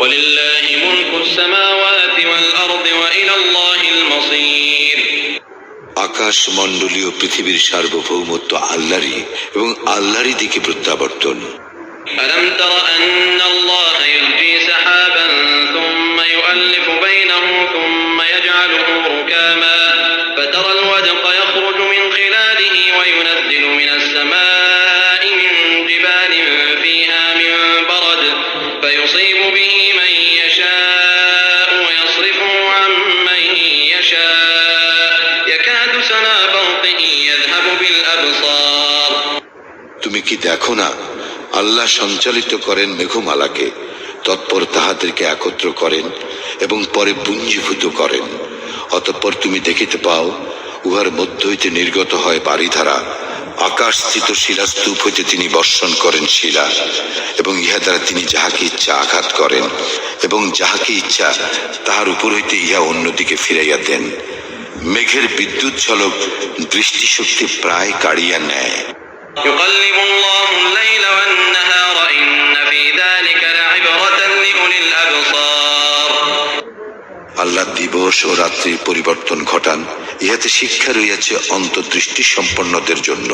ولله ملك السماوات والأرض وإلى الله المصير আকাশ মণ্ডলীয় পৃথিবীর সার্বভৌমত্ব আল্লাহরই এবং আল্লাহরই দিকে প্রত্যাবর্তন ألم تر أن الله يزجي سحابا ثم يؤلف بينه ثم يجعله ركاما فترى الودق يخرج من خلاله وينزل من السماء فيصيب به من يشاء ويصرفه عن من يشاء يكاد سنا برقه يذهب بالأبصار তুমি কি দেখো না আল্লাহ সঞ্চালিত করেন মেঘমালাকে তৎপর তাহাদেরকে একত্র করেন এবং পরে পুঞ্জীভূত করেন অতঃপর তুমি দেখিতে পাও উহার মধ্য হইতে নির্গত হয় বাড়িধারা আকাশস্থিত শিলাস্তূপ হইতে তিনি বর্ষণ করেন শিলা এবং ইহা দ্বারা তিনি যাহাকে ইচ্ছা আঘাত করেন এবং যাহাকে ইচ্ছা তাহার উপর হইতে ইহা অন্যদিকে ফিরাইয়া দেন। মেঘের বিদ্যুৎ ঝলক দৃষ্টিশক্তি প্রায় কাড়িয়া নেয়। আল্লাহ দিবস ও রাত্রির পরিবর্তন ঘটান ইহাতে শিক্ষা রইয়াছে অন্তর্দৃষ্টি সম্পন্নদের জন্য।